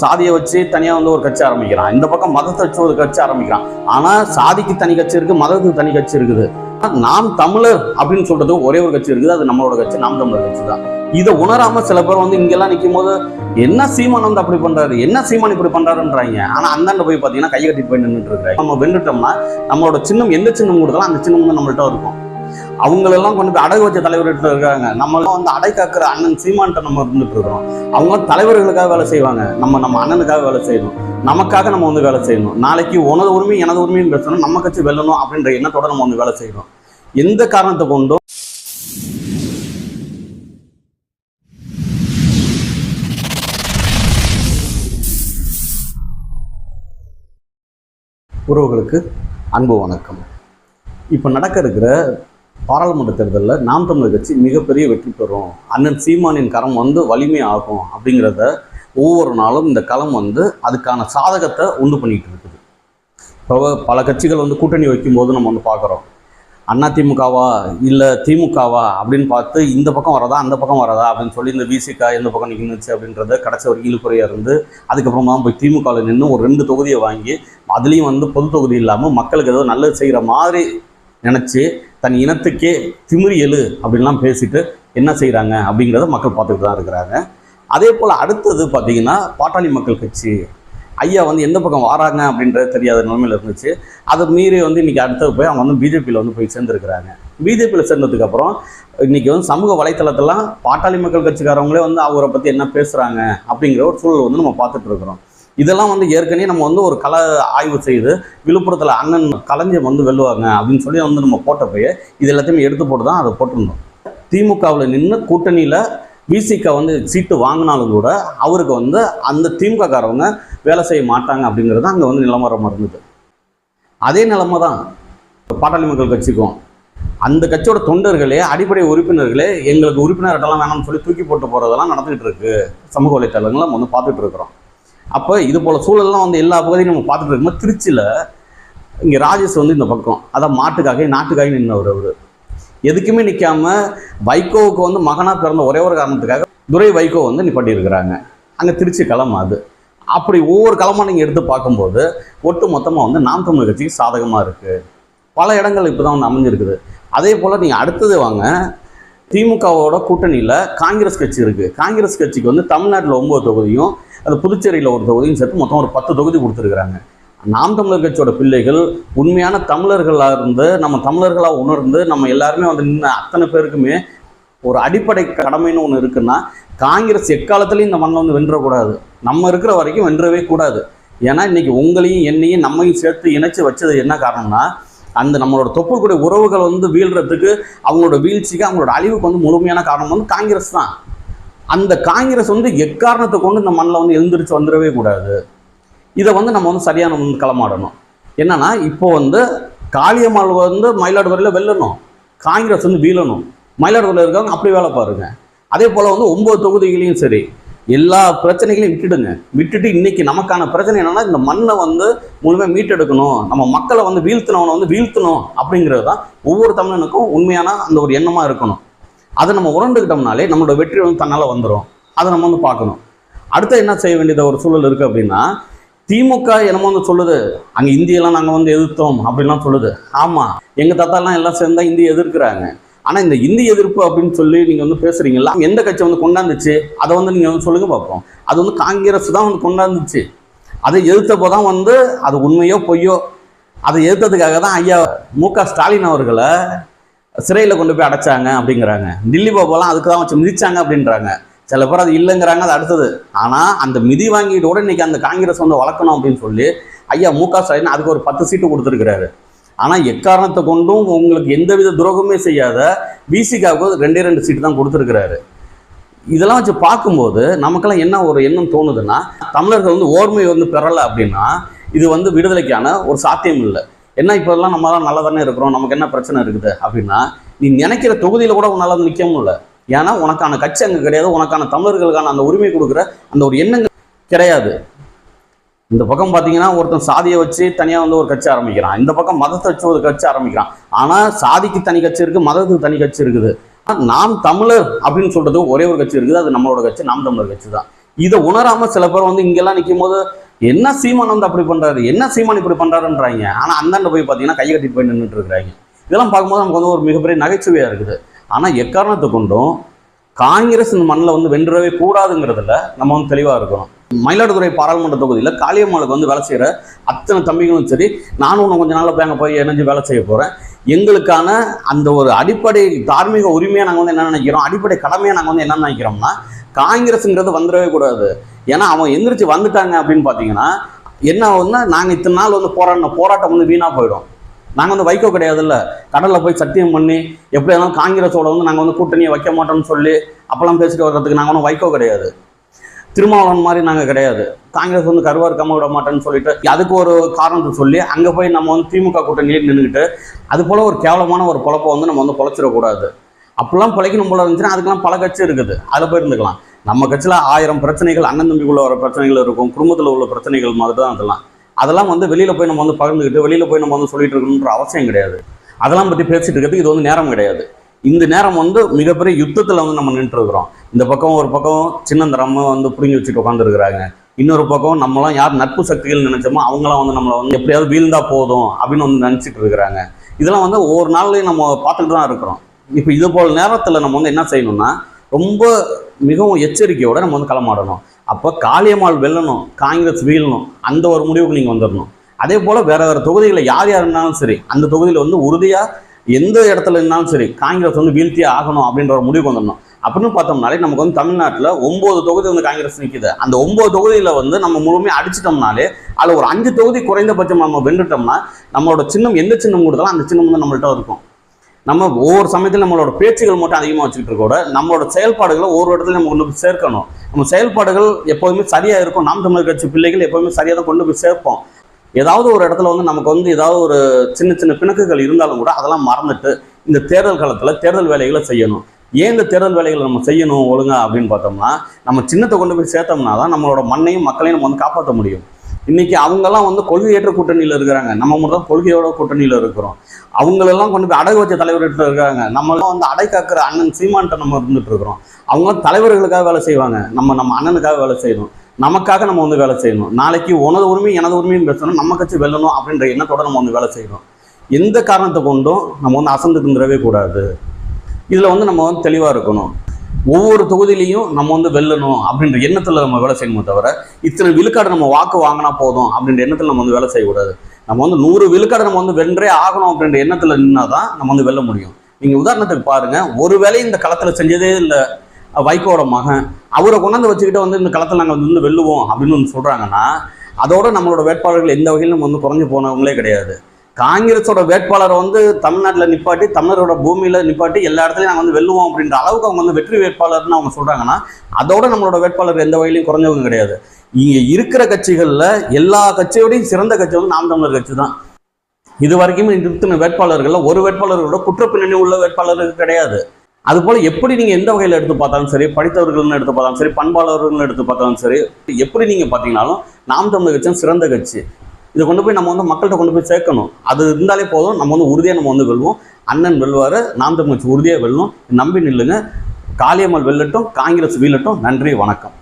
சாதியை வச்சு தனியா வந்து ஒரு கட்சி ஆரம்பிக்கிறான். இந்த பக்கம் மதத்தை வச்சு ஒரு கட்சி ஆரம்பிக்கிறான். ஆனா சாதிக்கு தனி கட்சி இருக்கு மதத்துக்கு தனி கட்சி இருக்குது. ஆனா, நாம் தமிழர் அப்படின்னு சொல்றது ஒரே ஒரு கட்சி இருக்குது. அது நம்மளோட கட்சி நாம் தமிழர் கட்சி தான். இதை உணராம சில பேர் வந்து இங்கெல்லாம் நிற்கும் போது என்ன சீமான் வந்து அப்படி பண்றாரு? என்ன சீமான் இப்படி பண்றாருன்றாங்க? ஆனா அந்தாண்ட போய் பாத்தீங்கன்னா கை கட்டிட்டு போய் நின்றுட்டு இருக்காங்க நம்ம வென்றுட்டோம்னா நம்மளோட சின்னம் எந்த சின்னம் கொடுத்தாலும் அந்த சின்னம் வந்து நம்மள்ட்ட இருக்கும். அவங்களெல்லாம் கொண்டு போய் அடகு வச்ச தலைவர்கிட்ட இருக்காங்க. நம்மளாம் வந்து அடை காக்கிற அண்ணன் சீமான்ட்ட நம்ம இருந்துட்டு இருக்கிறோம். அவங்க தலைவர்களுக்காக வேலை செய்வாங்க. நம்ம நம்ம அண்ணனுக்காக வேலை செய்யணும். நமக்காக நம்ம வந்து வேலை செய்யணும். நாளைக்கு உனது உரிமை எனது உரிமைன்னு பேசணும். நம்ம கட்சி வெல்லணும் அப்படின்ற எண்ணத்தோட நம்ம வந்து வேலை செய்யணும் எந்த காரணத்தை கொண்டும் உறவுகளுக்கு அன்பு வணக்கம். இப்போ நடக்க இருக்கிற பாராளுமன்ற தேர்தலில் நாம் தமிழர் கட்சி மிகப்பெரிய வெற்றி பெறும். அண்ணன் சீமானின் கரம் வந்து வலிமை ஆகும் அப்படிங்கிறத ஒவ்வொரு நாளும் இந்த களம் வந்து அதுக்கான சாதகத்தை உண்டு பண்ணிட்டு இருக்குது. இப்போ பல கட்சிகள் வந்து கூட்டணி வைக்கும்போது நம்ம வந்து பார்க்குறோம். அண்ணா திமுகவா? இல்லை திமுகவா? அப்படின்னு பார்த்து இந்த பக்கம் வரதா அந்த பக்கம் வரதா அப்படின்னு சொல்லி இந்த விசிகா எந்த பக்கம் நின்றுச்சு அப்படின்றத கடைசி ஒரு இழுக்குறையாக இருந்து அதுக்கப்புறமா போய் திமுகவில் நின்று ஒரு ரெண்டு தொகுதியை வாங்கி அதுலேயும் வந்து பொது தொகுதி இல்லாமல் மக்களுக்கு ஏதோ நல்லது செய்கிற மாதிரி நினச்சி தன் இனத்துக்கே திமிரி எழு அப்படின்லாம் பேசிட்டு என்ன செய்கிறாங்க அப்படிங்கிறத மக்கள் பார்த்துக்கிட்டு தான் இருக்கிறாங்க. அதே போல் அடுத்தது பார்த்தீங்கன்னா பாட்டாளி மக்கள் கட்சி. ஐயா வந்து எந்த பக்கம் வராங்க அப்படின்றது தெரியாத நிலைமையில் இருந்துச்சு. அதை மீறி வந்து இன்றைக்கி அடுத்தது போய் அவங்க வந்து பிஜேபியில் வந்து போய் சேர்ந்துருக்கிறாங்க. பிஜேபியில் சேர்ந்ததுக்கப்புறம் இன்றைக்கி வந்து சமூக வலைத்தளத்தெல்லாம் பாட்டாளி மக்கள் கட்சிக்காரவங்களே வந்து அவரை பற்றி என்ன பேசுகிறாங்க அப்படிங்கிற ஒரு சூழல் வந்து நம்ம பார்த்துட்டு இருக்கிறோம். இதெல்லாம் வந்து ஏற்கனவே நம்ம வந்து ஒரு கல ஆய்வு செய்து விழுப்புரத்தில் அண்ணன் கலைஞர் வந்து வெல்லுவாங்க அப்படின்னு சொல்லி வந்து நம்ம போட்டப்பயே இது எல்லாத்தையுமே எடுத்து போட்டு தான் அதை போட்டிருந்தோம். திமுகவில் நின்று கூட்டணியில் விசிக வந்து சீட்டு வாங்கினாலும் கூட அவருக்கு வந்து அந்த திமுகக்காரவங்க வேலை செய்ய மாட்டாங்க அப்படிங்கிறது அங்கே வந்து நிலவரமாக இருந்தது. அதே நிலைமை தான் பாட்டாளி மக்கள் கட்சிக்கும். அந்த கட்சியோட தொண்டர்களே அடிப்படை உறுப்பினர்களே எங்களுக்கு உறுப்பினர் வேணாம்னு சொல்லி தூக்கி போட்டு போகிறதெல்லாம் நடந்துகிட்டு இருக்கு. சமூக வலைத்தளங்களை நம்ம வந்து பார்த்துட்டு இருக்கிறோம். அப்போ இது போல் சூழல்லாம் வந்து எல்லா பகுதியும் நம்ம பார்த்துட்டு இருக்கும்போது திருச்சியில் இங்கே ராஜேஷ் வந்து இந்த பக்கம். அதான் மாட்டுக்காக நாட்டுக்காக நின்றவர் அவர். எதுக்குமே நிற்காம வைகோவுக்கு வந்து மகனாக பிறந்த ஒரே ஒரு காரணத்துக்காக துரை வைகோ வந்து நிப்பாட்டியிருக்கிறாங்க. அங்கே திருச்சி களம் அது. அப்படி ஒவ்வொரு களமாக நீங்கள் எடுத்து பார்க்கும்போது ஒட்டு மொத்தமாக வந்து நாம் தமிழ் கட்சிக்கு சாதகமாக இருக்குது பல இடங்கள் இப்போ தான் வந்து அமைஞ்சிருக்குது. அதே போல் நீங்கள் அடுத்தது வாங்க திமுகவோட கூட்டணியில் காங்கிரஸ் கட்சி இருக்குது காங்கிரஸ் கட்சிக்கு வந்து தமிழ்நாட்டில் ஒம்பது தொகுதியும் அது புதுச்சேரியில் ஒரு தொகுதியும் சேர்த்து மொத்தம் ஒரு பத்து தொகுதி கொடுத்துருக்குறாங்க. நாம் தமிழர் கட்சியோட பிள்ளைகள் உண்மையான தமிழர்களாக இருந்து நம்ம தமிழர்களாக உணர்ந்து நம்ம எல்லாருமே வந்து நின்று அத்தனை பேருக்குமே ஒரு அடிப்படை கடமைன்னு ஒன்று இருக்குன்னா காங்கிரஸ் எக்காலத்துலேயும் இந்த மண்ணை வந்து வென்றக்கூடாது. நம்ம இருக்கிற வரைக்கும் வென்றவே கூடாது. ஏன்னா இன்னைக்கு உங்களையும் என்னையும் நம்மையும் சேர்த்து இணைச்சு வச்சது என்ன காரணம்னா அந்த நம்மளோட தொப்புக்கூடிய உறவுகள் வந்து வீழ்கிறதுக்கு அவங்களோட வீழ்ச்சிக்கு அவங்களோட அழிவுக்கு வந்து முழுமையான காரணம் வந்து காங்கிரஸ் தான். அந்த காங்கிரஸ் வந்து எக்காரணத்தை கொண்டு இந்த மண்ணில் வந்து எழுந்திரிச்சு வந்துடவே கூடாது? இதை வந்து நம்ம வந்து சரியான வந்து களமாடணும். என்னன்னா இப்போ வந்து காளியம்மாள் வந்து மயிலாடுதுறையில் வெல்லணும். காங்கிரஸ் வந்து வீழணும். மயிலாடுதுறையில் இருக்கவங்க அப்படி வேலை பாருங்க. அதே போல் வந்து ஒம்பது தொகுதிகளையும் சரி எல்லா பிரச்சனைகளையும் விட்டுடுங்க. விட்டுட்டு இன்னைக்கு நமக்கான பிரச்சனை என்னன்னா இந்த மண்ணை வந்து முழுமையாக மீட்டெடுக்கணும். நம்ம மக்களை வந்து வீழ்த்தினவனை வந்து வீழ்த்தணும் அப்படிங்கிறது தான் ஒவ்வொரு தமிழனுக்கும் உண்மையான அந்த ஒரு எண்ணமாக இருக்கணும். அதை நம்ம உரண்டுக்கிட்டோம்னாலே நம்மளோட வெற்றி வந்து தன்னால் வந்துடும் அதை நம்ம வந்து பார்க்கணும். அடுத்து என்ன செய்ய வேண்டியது ஒரு சூழல் இருக்குது அப்படின்னா திமுக என்னமோ வந்து சொல்லுது அங்கே இந்தியெல்லாம் நாங்கள் வந்து எதிர்த்தோம் அப்படின்லாம் சொல்லுது. ஆமாம் எங்கள் தாத்தாலாம் எல்லாம் சேர்ந்தா இந்தியை எதிர்க்கிறாங்க. ஆனால் இந்த இந்தி எதிர்ப்பு அப்படின்னு சொல்லி நீங்கள் வந்து பேசுகிறீங்களா எந்த கட்சி வந்து கொண்டாந்துச்சு? அதை வந்து நீங்கள் வந்து சொல்லுங்கள் பார்ப்போம். அது வந்து காங்கிரஸ் தான் வந்து கொண்டாந்துச்சு. அதை எதிர்த்தப்போ தான் வந்து அது உண்மையோ பொய்யோ அதை எதிர்த்ததுக்காக தான் ஐயா மு க ஸ்டாலின் அவர்களை சிறையில் கொண்டு போய் அடைச்சாங்க அப்படிங்கிறாங்க. டில்லி பாபாலாம் அதுக்கு தான் வச்சு மிதிச்சாங்க அப்படின்றாங்க. சில பேர் அது இல்லைங்கிறாங்க அது அடுத்தது. ஆனால் அந்த மிதி வாங்கிட்டு கூட இன்னைக்கு அந்த காங்கிரஸ் வந்து வளர்க்கணும் அப்படின்னு சொல்லி ஐயா மு க ஸ்டாலின் அதுக்கு ஒரு பத்து சீட்டு கொடுத்துருக்கிறாரு. ஆனால் எக்காரணத்தை கொண்டும் உங்களுக்கு எந்தவித துரோகமே செய்யாத விசிகாவுக்கு ரெண்டே ரெண்டு சீட்டு தான் கொடுத்துருக்கிறாரு. இதெல்லாம் வச்சு பார்க்கும்போது நமக்கெல்லாம் என்ன ஒரு எண்ணம் தோணுதுன்னா தமிழர்கள் வந்து ஓர்மை வந்து பெறலை அப்படின்னா இது வந்து விடுதலைக்கான ஒரு சாத்தியம் இல்லை. என்ன இப்போல்லாம் தான் நல்லா தானே இருக்கிறோம்? நமக்கு என்ன பிரச்சனை இருக்குது? அப்படின்னா நீ நினைக்கிற தொகுதியில் கூட உன்னால் வந்து நிற்க முடியல ஏன்னா உனக்கான கட்சி அங்கே கிடையாது. உனக்கான தமிழர்களுக்கான அந்த உரிமை கொடுக்குற அந்த ஒரு எண்ணங்கள் கிடையாது. இந்த பக்கம் பார்த்தீங்கன்னா ஒருத்தன் சாதியை வச்சு தனியாக வந்து ஒரு கட்சி ஆரம்பிக்கிறான். இந்த பக்கம் மதத்தை வச்சு ஒரு கட்சி ஆரம்பிக்கிறான். ஆனால் சாதிக்கு தனி கட்சி இருக்குது மதத்துக்கு தனி கட்சி இருக்குது. நாம் தமிழர் அப்படின்னு சொல்றது ஒரே ஒரு கட்சி இருக்குது. அது நம்மளோட கட்சி நாம் தமிழர் கட்சி தான். இதை உணராமல் சில பேர் வந்து இங்கெல்லாம் நிற்கும் போது என்ன சீமான் வந்து அப்படி பண்றாரு? என்ன சீமான் இப்படி பண்றாருன்றாங்க. ஆனா அந்தாண்ட போய் பார்த்தீங்கன்னா கை கட்டிட்டு போய் நின்றுட்டு இருக்கிறாங்க இதெல்லாம் பார்க்கும்போது நமக்கு வந்து ஒரு மிகப்பெரிய நகைச்சுவையா இருக்குது. ஆனா எக்காரணத்தை கொண்டும் காங்கிரஸ் இந்த மண்ணில் வந்து வென்றவே கூடாதுங்கிறதுல நம்ம வந்து தெளிவாக இருக்கணும். மயிலாடுதுறை பாராளுமன்ற தொகுதியில் காளியம்மாளுக்கு வந்து வேலை செய்கிற அத்தனை தம்பிகளும் சரி நானும் இன்னும் கொஞ்ச நாளில் போய் அங்கே போய் இணைஞ்சு வேலை செய்ய போகிறேன் எங்களுக்கான அந்த ஒரு அடிப்படை தார்மீக உரிமையாக நாங்கள் வந்து என்ன நினைக்கிறோம்? அடிப்படை கடமையாக நாங்கள் வந்து என்ன நினைக்கிறோம்னா காங்கிரஸுங்கிறது வந்துடவே கூடாது. ஏன்னா அவன் எந்திரிச்சு வந்துட்டாங்க அப்படின்னு பார்த்தீங்கன்னா என்ன ஆகுதுன்னா நாங்கள் இத்தனை நாள் வந்து போராடின போராட்டம் வந்து வீணாக போயிடும். நாங்கள் வந்து வைக்கோ கிடையாதுல்ல. கடலில் போய் சத்தியம் பண்ணி எப்படி இருந்தாலும் காங்கிரஸோட வந்து நாங்கள் வந்து கூட்டணியை வைக்க மாட்டோம்னு சொல்லி அப்பெல்லாம் பேசிட்டு வர்றதுக்கு நாங்கள் ஒன்றும் வைக்கோ கிடையாது. திருமாவளவன் மாதிரி நாங்கள் கிடையாது. காங்கிரஸ் வந்து கருவா இருக்காம விட மாட்டேன்னு சொல்லிட்டு அதுக்கு ஒரு காரணத்தை சொல்லி அங்கே போய் நம்ம வந்து திமுக கூட்டணியிலே நின்றுக்கிட்டு அது போல் ஒரு கேவலமான ஒரு பொழப்பை வந்து நம்ம வந்து பொழைச்சிடக்கூடாது. அப்பெல்லாம் பிழைக்கணும் போல இருந்துச்சுன்னா அதுக்கெல்லாம் பல கட்சி இருக்குது. அதில் போய் இருந்துக்கலாம். நம்ம கட்சியில் ஆயிரம் பிரச்சனைகள் அண்ணன் தம்பிக்குள்ள வர பிரச்சனைகள் இருக்கும் குடும்பத்தில் உள்ள பிரச்சனைகள் மாதிரி தான் அதெல்லாம். அதெல்லாம் வந்து வெளியில் போய் நம்ம வந்து பகிர்ந்துக்கிட்டு வெளியில் போய் நம்ம வந்து சொல்லிட்டு இருக்கணுன்ற அவசியம் கிடையாது. அதெல்லாம் பற்றி பேசிட்டு இருக்கிறதுக்கு இது வந்து நேரம் கிடையாது. இந்த நேரம் வந்து மிகப்பெரிய யுத்தத்தில் வந்து நம்ம நின்றுருக்குறோம். இந்த பக்கம் ஒரு பக்கம் சின்னந்தரம்ம வந்து பிடுங்கி வச்சுட்டு உட்காந்துருக்குறாங்க இன்னொரு பக்கம் நம்மளாம் யார் நட்பு சக்திகள் நினைச்சோமோ அவங்களாம் வந்து நம்மளை வந்து எப்படியாவது வீழ்ந்தா போதும் அப்படின்னு வந்து நினச்சிட்டு இருக்கிறாங்க. இதெல்லாம் வந்து ஒவ்வொரு நாள்லையும் நம்ம பார்த்துட்டு தான் இருக்கிறோம். இப்போ இது போல் நேரத்தில் நம்ம வந்து என்ன செய்யணும்னா ரொம்ப மிகவும் எச்சரிக்கையோட நம்ம வந்து களமாடணும். அப்போ காளியம்மாள் வெல்லணும் காங்கிரஸ் வீழணும் அந்த ஒரு முடிவுக்கு நீங்கள் வந்துடணும் அதே போல் வேற வேறு தொகுதிகளில் யார் யார் இருந்தாலும் சரி அந்த தொகுதியில் வந்து உறுதியாக எந்த இடத்துல இருந்தாலும் சரி காங்கிரஸ் வந்து வீழ்த்தியே ஆகணும் அப்படின்ற ஒரு முடிவுக்கு வந்துடணும் அப்படின்னு பார்த்தோம்னாலே நமக்கு வந்து தமிழ்நாட்டில் ஒம்பது தொகுதி வந்து காங்கிரஸ் நிற்கிது அந்த ஒம்பது தொகுதியில் வந்து நம்ம முழுமையாக அடிச்சிட்டோம்னாலே அதில் ஒரு அஞ்சு தொகுதி குறைந்தபட்சம் நம்ம வென்றுட்டோம்னா நம்மளோட சின்னம் எந்த சின்னம் கொடுத்தாலும் அந்த சின்னம் வந்து நம்மள்ட்ட இருக்கும். நம்ம ஒவ்வொரு சமயத்தில் நம்மளோட பேச்சுகள் மட்டும் அதிகமாக வச்சுக்கிட்டு இருக்க கூட நம்மளோட செயல்பாடுகளை ஒவ்வொரு இடத்துல நம்ம கொண்டு போய் சேர்க்கணும். நம்ம செயல்பாடுகள் எப்போதுமே சரியாக இருக்கும். நாம் தமிழர் கட்சி பிள்ளைகள் எப்போதுமே சரியாக தான் கொண்டு போய் சேர்ப்போம். ஏதாவது ஒரு இடத்துல வந்து நமக்கு வந்து ஏதாவது ஒரு சின்ன சின்ன பிணக்குகள் இருந்தாலும் கூட அதெல்லாம் மறந்துட்டு இந்த தேர்தல் காலத்தில் தேர்தல் வேலைகளை செய்யணும். ஏன் இந்த தேர்தல் வேலைகளை நம்ம செய்யணும் ஒழுங்கா அப்படின்னு பார்த்தோம்னா நம்ம சின்னத்தை கொண்டு போய் சேர்த்தோம்னா தான் நம்மளோட மண்ணையும் மக்களையும் நம்ம வந்து காப்பாற்ற முடியும். இன்னைக்கு அவங்கெல்லாம் வந்து கொள்கையேற்ற கூட்டணியில் இருக்கிறாங்க. நம்ம மட்டும் தான் கொள்கையோட கூட்டணியில் இருக்கிறோம். அவங்களெல்லாம் கொண்டு போய் அடகு வச்ச தலைவர்கிட்ட இருக்காங்க. நம்மளாம் வந்து அடை காக்கிற அண்ணன் சீமான்ட்ட நம்ம இருந்துட்டு இருக்கிறோம். அவங்க தலைவர்களுக்காக வேலை செய்வாங்க. நம்ம நம்ம அண்ணனுக்காக வேலை செய்யணும். நமக்காக நம்ம வந்து வேலை செய்யணும். நாளைக்கு உனது உரிமை எனது உரிமையும் பேசணும். நம்ம கட்சி வெல்லணும் அப்படின்ற எண்ணத்தோட நம்ம வந்து வேலை செய்யணும். எந்த காரணத்தை கொண்டும் நம்ம வந்து அசந்து தின்றவே கூடாது. இதில் வந்து நம்ம வந்து தெளிவாக இருக்கணும். ஒவ்வொரு தொகுதியிலையும் நம்ம வந்து வெல்லணும் அப்படின்ற எண்ணத்தில் நம்ம வேலை செய்யணுமே தவிர இத்தனை விழுக்காடு நம்ம வாக்கு வாங்கினா போதும் அப்படின்ற எண்ணத்தில் நம்ம வந்து வேலை செய்யக்கூடாது. நம்ம வந்து நூறு விழுக்காடு நம்ம வந்து வென்றே ஆகணும் அப்படின்ற எண்ணத்தில் நின்னா தான் நம்ம வந்து வெல்ல முடியும். நீங்கள் உதாரணத்துக்கு பாருங்கள் ஒரு வேலையும் இந்த களத்தில் செஞ்சதே இல்லை. வைகோட மகன் அவரை கொண்டாந்து வச்சுக்கிட்டு வந்து இந்த களத்தில் நாங்கள் வந்து வெல்லுவோம் அப்படின்னு வந்து சொல்கிறாங்கன்னா அதோட நம்மளோட வேட்பாளர்கள் எந்த வகையிலும் வந்து குறைஞ்சு போனவங்களே கிடையாது. காங்கிரஸோட வேட்பாளரை வந்து தமிழ்நாட்டில் நிப்பாட்டி தமிழரோட பூமியில் நிப்பாட்டி எல்லா இடத்துலையும் நாங்கள் வந்து வெல்லுவோம் அப்படின்ற அளவுக்கு அவங்க வந்து வெற்றி வேட்பாளர்னு அவங்க சொல்கிறாங்கன்னா அதோட நம்மளோட வேட்பாளர் எந்த வகையிலையும் குறைஞ்சவங்க கிடையாது. இங்கே இருக்கிற கட்சிகளில் எல்லா கட்சியோடையும் சிறந்த கட்சி வந்து நாம் தமிழர் கட்சி தான். இது வரைக்கும் நிறுத்தின வேட்பாளர்களில் ஒரு வேட்பாளர்களோட குற்றப்பின்னணி உள்ள வேட்பாளர்கள் கிடையாது. அதுபோல் எப்படி நீங்கள் எந்த வகையில் எடுத்து பார்த்தாலும் சரி படித்தவர்கள்னு எடுத்து பார்த்தாலும் சரி பண்பாளர்கள்னு எடுத்து பார்த்தாலும் சரி எப்படி நீங்கள் பார்த்தீங்கன்னாலும் நாம் தமிழர் கட்சி சிறந்த கட்சி. இதை கொண்டு போய் நம்ம வந்து மக்கள்கிட்ட கொண்டு போய் சேர்க்கணும். அது இருந்தாலே போதும். நம்ம வந்து உறுதியாக நம்ம வந்து வெல்வோம். அண்ணன் வெல்வார் நாம் தமிழ்ச்சி உறுதியாக வெல்லும் நம்பி நில்லுங்க. காளியம்மாள் வெல்லட்டும் காங்கிரஸ் வீழட்டும். நன்றி வணக்கம்.